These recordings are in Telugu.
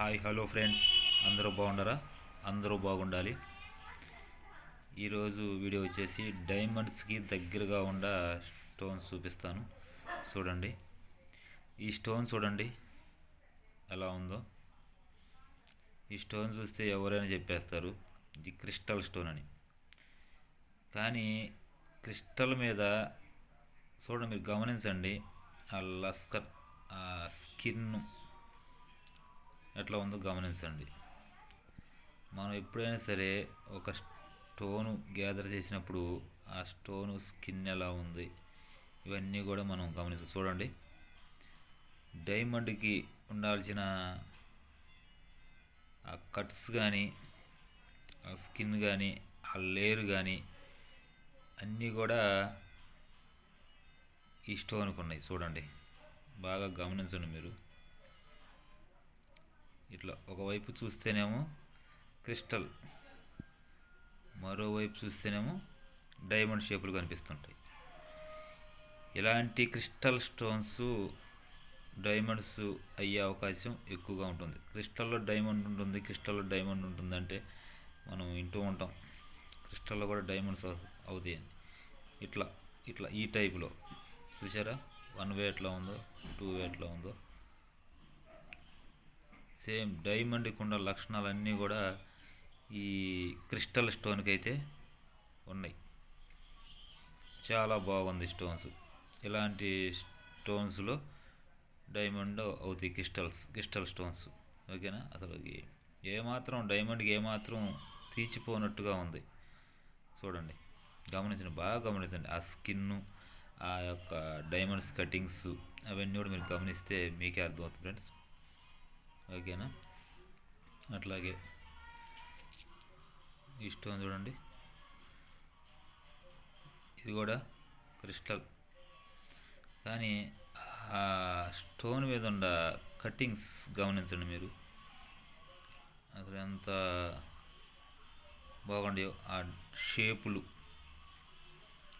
Hi hello friends. అందరూ బాగుండరా? అందరూ బాగుండాలి. ఈరోజు వీడియో వచ్చేసి డైమండ్స్కి దగ్గరగా ఉండ స్టోన్స్ చూపిస్తాను. చూడండి. ఈ స్టోన్ చూడండి. ఎలా ఉందో. ఈ స్టోన్ చూస్తే ఎవరైనా చెప్పేస్తారు ఇది క్రిస్టల్ స్టోన్ అని. కానీ క్రిస్టల్ మీద చూడండి మీరు గమనించండి ఆ లస్కర్ ఆ స్కిన్ ఎట్లా ఉందో గమనించండి. మనం ఎప్పుడైనా సరే ఒక స్టోను గ్యాదర్ చేసినప్పుడు ఆ స్టోను స్కిన్ ఎలా ఉంది ఇవన్నీ కూడా మనం గమనించ చూడండి. డైమండ్కి ఉండాల్సిన ఆ కట్స్ కానీ ఆ స్కిన్ కానీ ఆ లేయర్ కానీ అన్నీ కూడా ఈ స్టోన్కి ఉన్నాయి చూడండి. బాగా గమనించండి మీరు. ఇట్లా ఒకవైపు చూస్తేనేమో క్రిస్టల్ మరోవైపు చూస్తేనేమో డైమండ్ షేపులు కనిపిస్తుంటాయి. ఇలాంటి క్రిస్టల్ స్టోన్స్ డైమండ్స్ అయ్యే అవకాశం ఎక్కువగా ఉంటుంది. క్రిస్టల్లో డైమండ్ ఉంటుంది క్రిస్టల్లో డైమండ్ ఉంటుందంటే మనం వింటూ ఉంటాం. క్రిస్టల్లో కూడా డైమండ్స్ అవుతాయి అని. ఇట్లా ఇట్లా ఈ టైపులో. చూసారా వన్ వే ఎట్లా ఉందో టూ వే ఎట్లా ఉందో. సేమ్ డైమండ్కి ఉన్న లక్షణాలన్నీ కూడా ఈ క్రిస్టల్ స్టోన్కి అయితే ఉన్నాయి. చాలా బాగుంది స్టోన్స్. ఇలాంటి స్టోన్స్లో డైమండ్ అవుతాయి క్రిస్టల్స్ క్రిస్టల్ స్టోన్స్. ఓకేనా? అసలు ఏమాత్రం డైమండ్కి ఏమాత్రం తీచిపోనట్టుగా ఉంది. చూడండి. గమనించండి. బాగా గమనించండి. ఆ స్కిన్ ఆ యొక్క డైమండ్స్ కటింగ్స్ అవన్నీ కూడా మీరు గమనిస్తే మీకే అర్థమవుతుంది ఫ్రెండ్స్. ఓకేనా? అట్లాగే. ఈ స్టోన్ చూడండి. ఇది కూడా క్రిస్టల్. కానీ ఆ స్టోన్ మీద ఉన్న కట్టింగ్స్ గమనించండి మీరు. అసలు ఎంత బాగుండేవో ఆ షేపులు.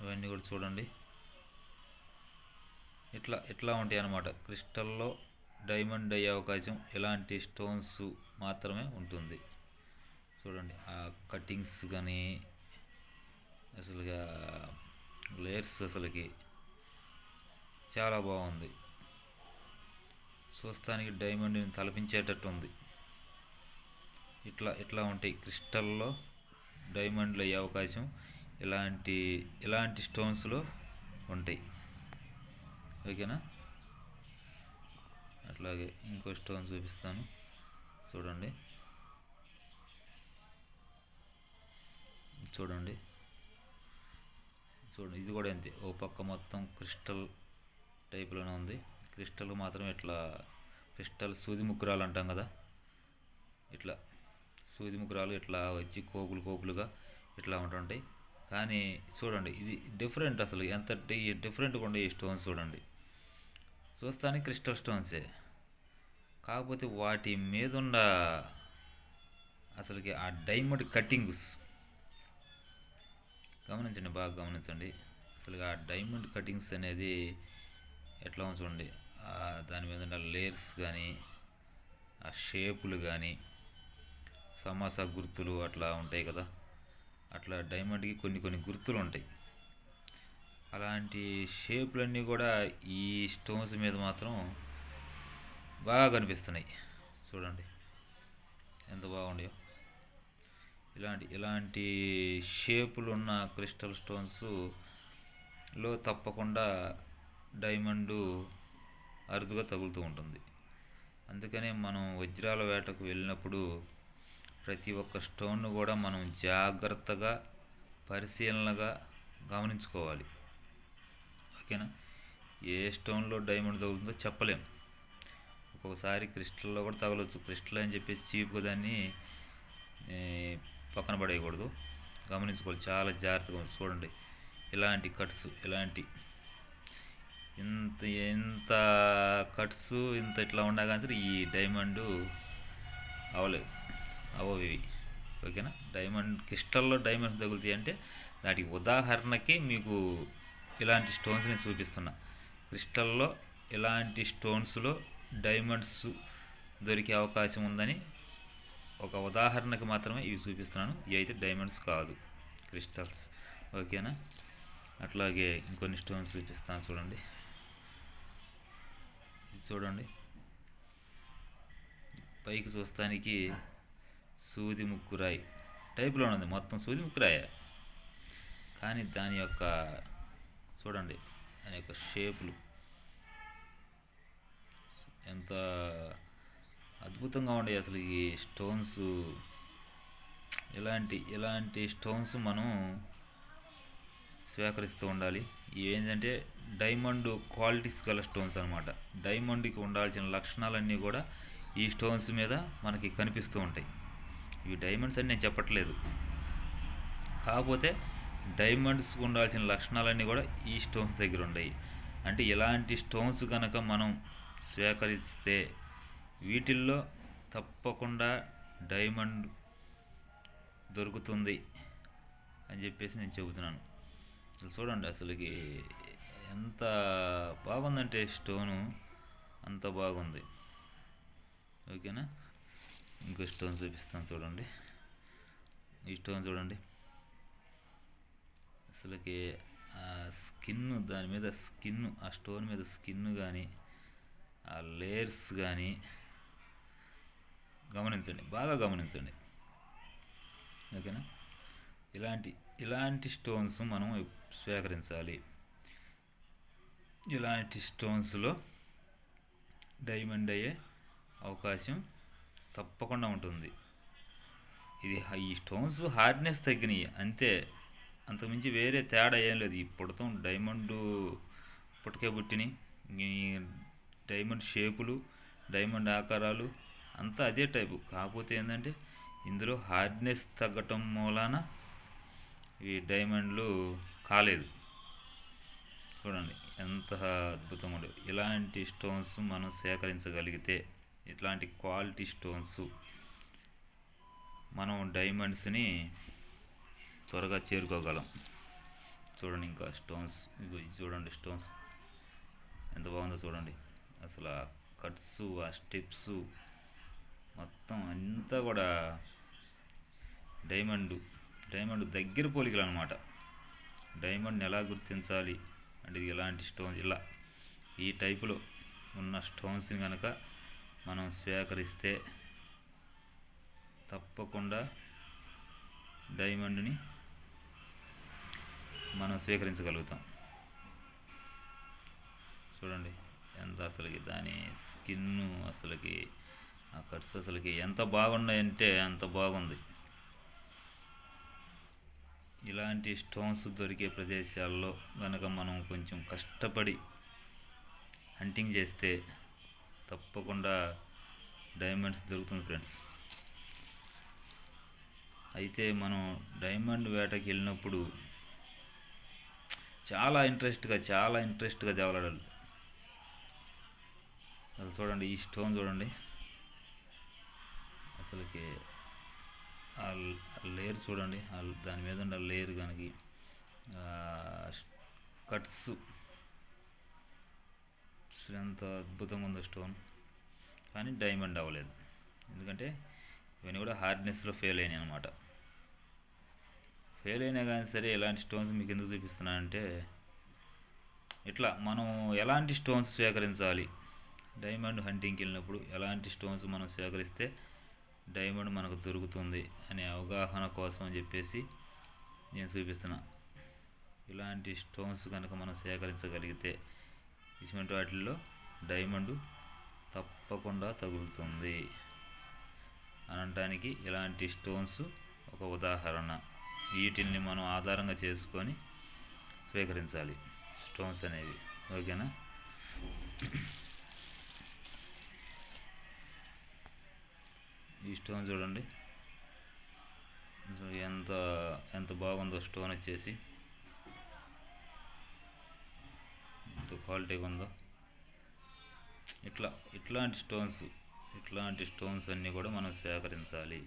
అవన్నీ కూడా చూడండి. ఇట్లా ఇట్లా ఉంటాయి అన్నమాట క్రిస్టల్లో డైమండ్ అయ్యే అవకాశం ఎలాంటి స్టోన్స్ మాత్రమే ఉంటుంది. చూడండి ఆ కటింగ్స్ కానీ అసలుగా లేయర్స్ అసలుకి చాలా బాగుంది. చూస్తానికి డైమండ్ని తలపించేటట్టు ఉంది. ఇట్లా ఇట్లా ఉంటాయి. క్రిస్టల్లో డైమండ్లు అయ్యే అవకాశం ఇలాంటి ఇలాంటి స్టోన్స్లో ఉంటాయి. ఓకేనా? అట్లాగే ఇంకో స్టోన్ చూపిస్తాను. చూడండి. చూడండి. చూడండి ఇది కూడా అంతే. ఓ పక్క మొత్తం క్రిస్టల్ టైప్లోనే ఉంది. క్రిస్టల్ మాత్రం ఇట్లా క్రిస్టల్ సూది ముగ్గురాలు అంటాం కదా. ఇట్లా సూది ముగ్గురాలు ఇట్లా వచ్చి కోకులు కోకులుగా ఇట్లా ఉంటుంటాయి. కానీ చూడండి ఇది డిఫరెంట్ అసలు. ఎంత డిఫరెంట్గా ఉండే ఈ స్టోన్స్ చూడండి. చూస్తానికి క్రిస్టల్ స్టోన్సే కాకపోతే వాటి మీద ఉన్న అసలుకి ఆ డైమండ్ కటింగ్స్ గమనించండి బాగా గమనించండి. అసలు ఆ డైమండ్ కటింగ్స్ అనేది ఎట్లా ఉంది చూడండి. దాని మీద ఉన్న లేయర్స్ కానీ ఆ షేపులు కానీ సమాసా గుర్తులు అట్లా ఉంటాయి కదా. అట్లా డైమండ్కి కొన్ని కొన్ని గుర్తులు ఉంటాయి. అలాంటి షేపులన్నీ కూడా ఈ స్టోన్స్ మీద మాత్రం బాగా కనిపిస్తున్నాయి. చూడండి. ఎంత బాగుండయో. ఇలాంటి ఇలాంటి షేపులు ఉన్న క్రిస్టల్ స్టోన్స్లో తప్పకుండా డైమండ్ అరుదుగా తగులుతూ ఉంటుంది. అందుకనే మనం వజ్రాల వేటకు వెళ్ళినప్పుడు ప్రతి ఒక్క స్టోన్ను కూడా మనం జాగ్రత్తగా పరిశీలనగా గమనించుకోవాలి. ఓకేనా ఏ స్టోన్లో డైమండ్ తగులుతుందో చెప్పలేం. ఒక్కొక్కసారి క్రిస్టల్లో కూడా తగలవచ్చు క్రిస్టల్ అని చెప్పేసి చీప్గా దాన్ని పక్కన పడేయకూడదు. గమనించుకోవాలి. చాలా జాగ్రత్తగా చూడండి. ఇలాంటి కట్స్ ఇలాంటి ఇంత ఎంత కట్స్ ఇంత ఇట్లా ఉన్నా కానీ ఈ డైమండ్ అవలేదు అవవు ఇవి. ఓకేనా? డైమండ్ క్రిస్టల్లో డైమండ్స్ తగులుతాయి అంటే దానికి ఉదాహరణకి మీకు ఇలాంటి స్టోన్స్ నేను చూపిస్తున్నా. క్రిస్టల్లో ఇలాంటి స్టోన్స్లో డైమండ్స్ దొరికే అవకాశం ఉందని ఒక ఉదాహరణకి మాత్రమే ఇవి చూపిస్తున్నాను. ఇవి అయితే డైమండ్స్ కాదు క్రిస్టల్స్ ఓకేనా అట్లాగే ఇంకొన్ని స్టోన్స్ చూపిస్తాను చూడండి. చూడండి. పైకి చూస్తానికి సూది ముక్కురాయి టైప్లో ఉంది. మొత్తం సూది ముక్కురాయ కానీ దాని యొక్క చూడండి దాని యొక్క షేపులు. ఎంత అద్భుతంగా ఉండే అసలు ఈ స్టోన్స్. ఇలాంటి ఇలాంటి స్టోన్స్ మనం స్వీకరిస్తూ ఉండాలి. ఇవి ఏంటంటే డైమండ్ క్వాలిటీస్ గల స్టోన్స్ అనమాట డైమండ్కి ఉండాల్సిన లక్షణాలన్నీ కూడా ఈ స్టోన్స్ మీద మనకి కనిపిస్తూ ఉంటాయి. ఇవి డైమండ్స్ అని నేను చెప్పట్లేదు. కాకపోతే డైమండ్స్కి ఉండాల్సిన లక్షణాలన్నీ కూడా ఈ స్టోన్స్ దగ్గర ఉన్నాయి అంటే ఇలాంటి స్టోన్స్ కనుక మనం స్వీకరిస్తే వీటిల్లో తప్పకుండా డైమండ్ దొరుకుతుంది అని చెప్పేసి నేను చెబుతున్నాను. అసలు చూడండి అసలుకి ఎంత బాగుందంటే స్టోను. అంత బాగుంది. ఓకేనా? ఇంకో స్టోన్ చూపిస్తాను చూడండి. ఈ స్టోన్ చూడండి. అసలుకి ఆ స్కిన్ దాని మీద స్కిన్ ఆ స్టోన్ మీద స్కిన్ కానీ ఆ లేయర్స్ కానీ గమనించండి బాగా గమనించండి. ఓకేనా? ఇలాంటి ఇలాంటి స్టోన్స్ మనం స్వీకరించాలి. ఇలాంటి స్టోన్స్లో డైమండ్ అయ్యే అవకాశం తప్పకుండా ఉంటుంది. ఇది ఈ స్టోన్స్ హార్డ్నెస్ తగ్గినాయి అంతే. అంతకుమించి వేరే తేడా ఏం లేదు. ఈ డైమండ్ పుట్టకే పుట్టినాయి. డైమండ్ షేపులు డైమండ్ ఆకారాలు అంతా అదే టైపు. కాకపోతే ఏంటంటే ఇందులో హార్డ్నెస్ తగ్గటం మూలాన ఈ డైమండ్లు కాలేదు. చూడండి ఎంత అద్భుతంగా ఉండదు ఇలాంటి స్టోన్స్ మనం సేకరించగలిగితే ఇట్లాంటి క్వాలిటీ స్టోన్స్ మనం డైమండ్స్ని త్వరగా చేరుకోగలం. చూడండి ఇంకా స్టోన్స్ చూడండి స్టోన్స్. ఎంత బాగుందో చూడండి. అసలు ఆ కట్స్ ఆ స్టెప్స్ మొత్తం అంతా కూడా డైమండ్ డైమండ్ దగ్గర పోలికలు అనమాట డైమండ్ని ఎలా గుర్తించాలి? అంటే ఇలాంటి స్టోన్స్? ఇలా ఈ టైపులో ఉన్న స్టోన్స్ని కనుక మనం స్వీకరిస్తే తప్పకుండా డైమండ్ని మనం స్వీకరించగలుగుతాం. చూడండి ఎంత అసలుకి దాని స్కిన్ అసలుకి ఆ కట్స్ అసలుకి ఎంత బాగున్నాయంటే అంత బాగుంది. ఇలాంటి స్టోన్స్ దొరికే ప్రదేశాల్లో కనుక మనం కొంచెం కష్టపడి హంటింగ్ చేస్తే తప్పకుండా డైమండ్స్ దొరుకుతుంది ఫ్రెండ్స్. అయితే మనం డైమండ్ వేటకి వెళ్ళినప్పుడు చాలా ఇంట్రెస్ట్గా చాలా ఇంట్రెస్ట్గా దేవలాడాలి అది చూడండి ఈ స్టోన్ చూడండి. అసలుకి ఆ లేయర్ చూడండి దాని మీద ఉన్న లేయర్ కనుక కట్స్. ఎంత అద్భుతంగా ఉందో స్టోన్. కానీ డైమండ్ అవ్వలేదు. ఎందుకంటే ఇవన్నీ కూడా హార్డ్నెస్లో ఫెయిల్ అయినాయి అనమాట ఫెయిల్ అయినా కానీ సరే ఎలాంటి స్టోన్స్ మీకు ఎందుకు చూపిస్తున్నానంటే ఇట్లా మనం ఎలాంటి స్టోన్స్ సేకరించాలి? డైమండ్ హంటింగ్కి వెళ్ళినప్పుడు ఎలాంటి స్టోన్స్ మనం సేకరిస్తే డైమండ్ మనకు దొరుకుతుంది అనే అవగాహన కోసం అని చెప్పేసి నేను చూపిస్తున్నా. ఇలాంటి స్టోన్స్ కనుక మనం సేకరించగలిగితే ఇటువంటి వాటిల్లో డైమండ్ తప్పకుండా తగులుతుంది. అనడానికి ఇలాంటి స్టోన్స్ ఒక ఉదాహరణ. వీటిల్ని మనం ఆధారంగా చేసుకొని స్వీకరించాలి. స్టోన్స్ అనేవి. ఓకేనా? ఈ స్టోన్ చూడండి. ఎంత ఎంత బాగుందో స్టోన్ వచ్చేసి. ఎంత క్వాలిటీగా ఉందో. ఇట్లా ఇట్లాంటి స్టోన్స్ ఇట్లాంటి స్టోన్స్ అన్నీ కూడా మనం సేకరించాలి.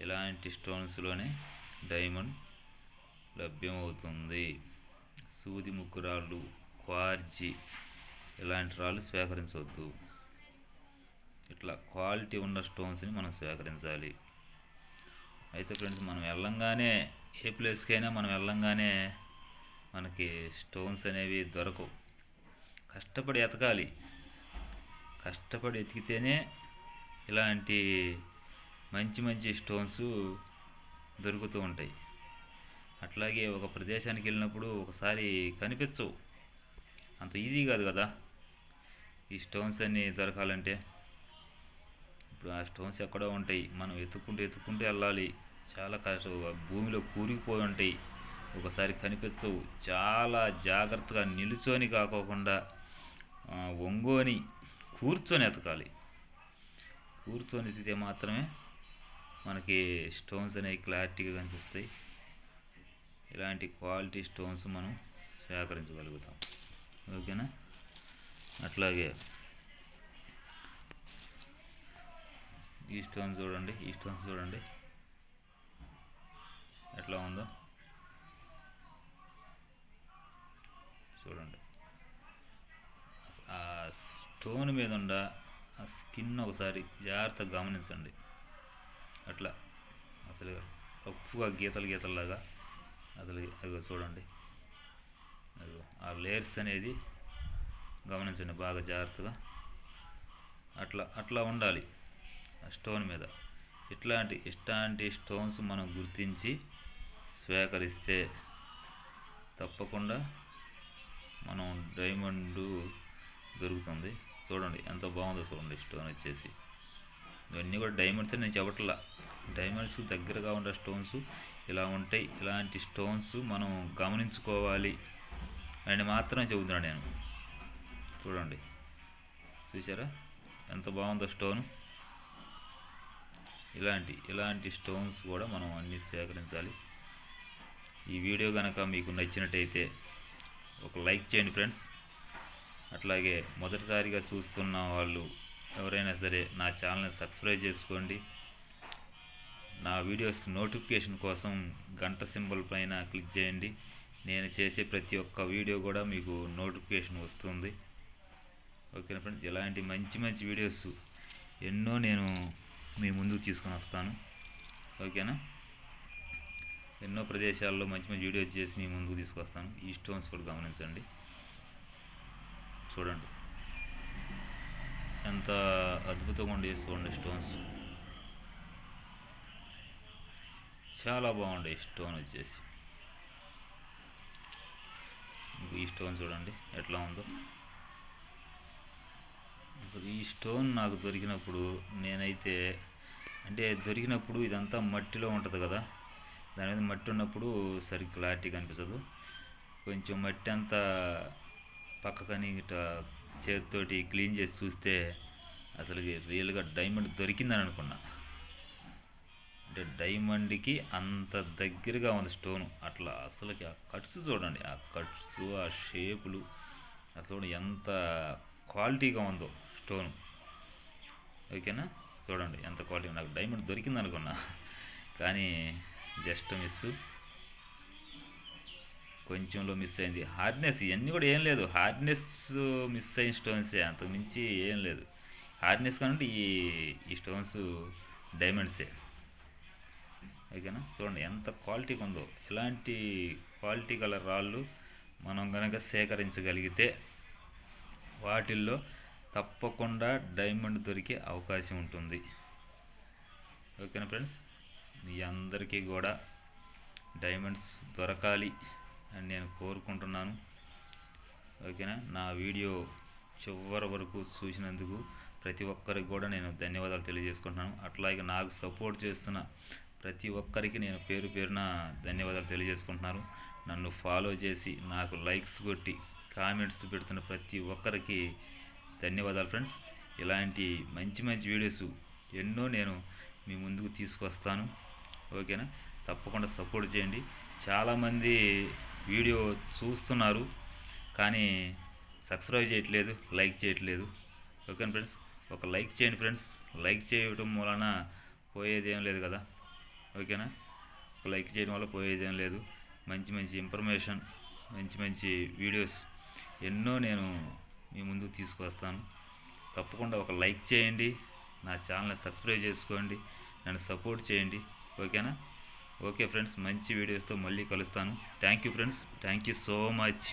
ఇలాంటి స్టోన్స్లోనే డైమండ్ లభ్యమవుతుంది. సూది ముక్కు రాళ్ళు క్వార్జి ఇలాంటి రాళ్ళు స్వీకరించవద్దు ఇట్లా క్వాలిటీ ఉన్న స్టోన్స్ని మనం స్వీకరించాలి. అయితే ఫ్రెండ్స్ మనం వెళ్ళంగానే ఏ ప్లేస్కైనా మనం వెళ్ళంగానే మనకి స్టోన్స్ అనేవి దొరకవు. కష్టపడి ఎతకాలి. కష్టపడి ఎతికితేనే ఇలాంటి మంచి మంచి స్టోన్స్ దొరుకుతూ ఉంటాయి. అట్లాగే ఒక ప్రదేశానికి వెళ్ళినప్పుడు ఒకసారి కనిపించవు. అంత ఈజీ కాదు కదా? ఈ స్టోన్స్ అన్నీ దొరకాలంటే. ఇప్పుడు ఆ స్టోన్స్ ఎక్కడో ఉంటాయి. మనం ఎత్తుకుంటూ ఎత్తుకుంటూ వెళ్ళాలి. చాలా కష్టం. భూమిలో కూరుకుపోయి ఉంటాయి. ఒకసారి కనిపించవు. చాలా జాగ్రత్తగా నిలుచొని కాకోకుండా ఆ, ఒంగోని కూర్చొని ఎతకాలి. కూర్చొని ఎత్తితే మాత్రమే మనకి స్టోన్స్ అనేవి క్లారిటీగా కనిపిస్తాయి. ఇలాంటి క్వాలిటీ స్టోన్స్ మనం సేకరించగలుగుతాం. ఓకేనా? అట్లాగే ఈ స్టోన్స్ చూడండి ఈ స్టోన్స్ చూడండి. ఎట్లా ఉందో? చూడండి. ఆ స్టోన్ మీద ఉండ ఆ స్కిన్ ఒకసారి జాగ్రత్తగా గమనించండి. అట్లా. అసలు రఫ్గా గీతలు గీతల్లాగా అసలు అదిగో చూడండి. అదిగో ఆ లేయర్స్ అనేది గమనించండి బాగా జాగ్రత్తగా. అట్లా అట్లా ఉండాలి ఆ స్టోన్ మీద. ఇట్లాంటి ఇట్లాంటి స్టోన్స్ మనం గుర్తించి స్వీకరిస్తే తప్పకుండా మనం డైమండ్ దొరుకుతుంది. చూడండి ఎంత బాగుందో చూడండి స్టోన్ వచ్చేసి. ఇవన్నీ కూడా డైమండ్స్ నేను చెప్పట్లా. డైమండ్స్ దగ్గరగా ఉండే స్టోన్స్ ఇలా ఉంటాయి. ఇలాంటి స్టోన్స్ మనం గమనించుకోవాలి అని మాత్రమే చెబుతున్నాను నేను. చూడండి. చూసారా ఎంత బాగుందో స్టోన్. ఇలాంటి ఇలాంటి స్టోన్స్ కూడా మనం అన్నీ స్వీకరించాలి ఈ వీడియో కనుక మీకు నచ్చినట్టయితే ఒక లైక్ చేయండి ఫ్రెండ్స్. అట్లాగే మొదటిసారిగా చూస్తున్న వాళ్ళు ఎవరైనా సరే నా ఛానల్ని సబ్స్క్రైబ్ చేసుకోండి. నా వీడియోస్ నోటిఫికేషన్ కోసం గంట సింబల్ పైన క్లిక్ చేయండి. నేను చేసే ప్రతి ఒక్క వీడియో కూడా మీకు నోటిఫికేషన్ వస్తుంది. ఓకేనా ఫ్రెండ్స్? ఇలాంటి మంచి మంచి వీడియోస్ ఎన్నో నేను మీ ముందుకు తీసుకొని వస్తాను. ఓకేనా? ఎన్నో ప్రదేశాల్లో మంచి మంచి వీడియోస్ చేసి మీ ముందుకు తీసుకొస్తాను. ఈ స్టోన్స్ కూడా గమనించండి. చూడండి. ఎంత అద్భుతంగా ఉండే చూడండి స్టోన్స్. చాలా బాగుండే స్టోన్ వచ్చేసి. ఈ స్టోన్ చూడండి ఎట్లా ఉందో. ఇప్పుడు ఈ స్టోన్ నాకు దొరికినప్పుడు నేనైతే అంటే దొరికినప్పుడు ఇదంతా మట్టిలో ఉంటుంది కదా దాని మీద మట్టి ఉన్నప్పుడు సరి క్లారిటీ కనిపించదు కొంచెం మట్టి అంతా పక్కకని ఇట్లా చేతితోటి క్లీన్ చేసి చూస్తే అసలు రియల్గా డైమండ్ దొరికిందని అనుకున్నా. అంటే డైమండ్కి అంత దగ్గరగా ఉంది స్టోను. అట్లా అసలుకి ఆ కట్స్ చూడండి ఆ కట్స్ ఆ షేపులు ఆ చూడండి ఎంత క్వాలిటీగా ఉందో స్టోను. ఓకేనా? చూడండి ఎంత క్వాలిటీ నాకు డైమండ్ దొరికింది అనుకున్నా. కానీ జస్ట్ మిస్ కొంచెంలో మిస్ అయింది. హార్డ్నెస్ ఇవన్నీ కూడా ఏం లేదు. హార్డ్నెస్ మిస్ అయిన స్టోన్సే అంతకు మించి ఏం లేదు. హార్డ్నెస్ కానంటే ఈ ఈ స్టోన్స్ డైమండ్సే. ఓకేనా? చూడండి ఎంత క్వాలిటీగా ఉందో. ఇలాంటి క్వాలిటీ గల రాళ్ళు మనం కనుక సేకరించగలిగితే వాటిల్లో తప్పకుండా డైమండ్ దొరికే అవకాశం ఉంటుంది. ఓకేనా ఫ్రెండ్స్? మీ అందరికీ కూడా డైమండ్స్ దొరకాలి అని నేను కోరుకుంటున్నాను. ఓకేనా? నా వీడియో చివరి వరకు చూసినందుకు ప్రతి ఒక్కరికి కూడా నేను ధన్యవాదాలు తెలియజేసుకుంటున్నాను. అట్లాగే నాకు సపోర్ట్ చేస్తున్న ప్రతి ఒక్కరికి నేను పేరు పేరున ధన్యవాదాలు తెలియజేసుకుంటున్నాను. నన్ను ఫాలో చేసి నాకు లైక్స్ కొట్టి కామెంట్స్ పెడుతున్న ప్రతి ఒక్కరికి ధన్యవాదాలు ఫ్రెండ్స్. ఇలాంటి మంచి మంచి వీడియోస్ ఎన్నో నేను మీ ముందుకు తీసుకొస్తాను. ఓకేనా? తప్పకుండా సపోర్ట్ చేయండి. చాలామంది వీడియో చూస్తున్నారు కానీ సబ్స్క్రైబ్ చేయట్లేదు లైక్ చేయట్లేదు. ఓకేనా ఫ్రెండ్స్? ఒక లైక్ చేయండి ఫ్రెండ్స్. లైక్ చేయడం వలన పోయేది ఏం లేదు కదా. ఓకేనా? లైక్ చేయడం వల్ల పోయేదేం లేదు. మంచి మంచి ఇన్ఫర్మేషన్ మంచి మంచి వీడియోస్ ఎన్నో నేను మీ ముందుకు తీసుకొస్తాను తప్పకుండా ఒక లైక్ చేయండి నా ఛానల్ని సబ్స్క్రైబ్ చేసుకోండి నన్ను సపోర్ట్ చేయండి. ఓకేనా? ఓకే ఫ్రెండ్స్ మంచి వీడియోస్తో మళ్ళీ కలుస్తాను. Thank you friends thank you so much.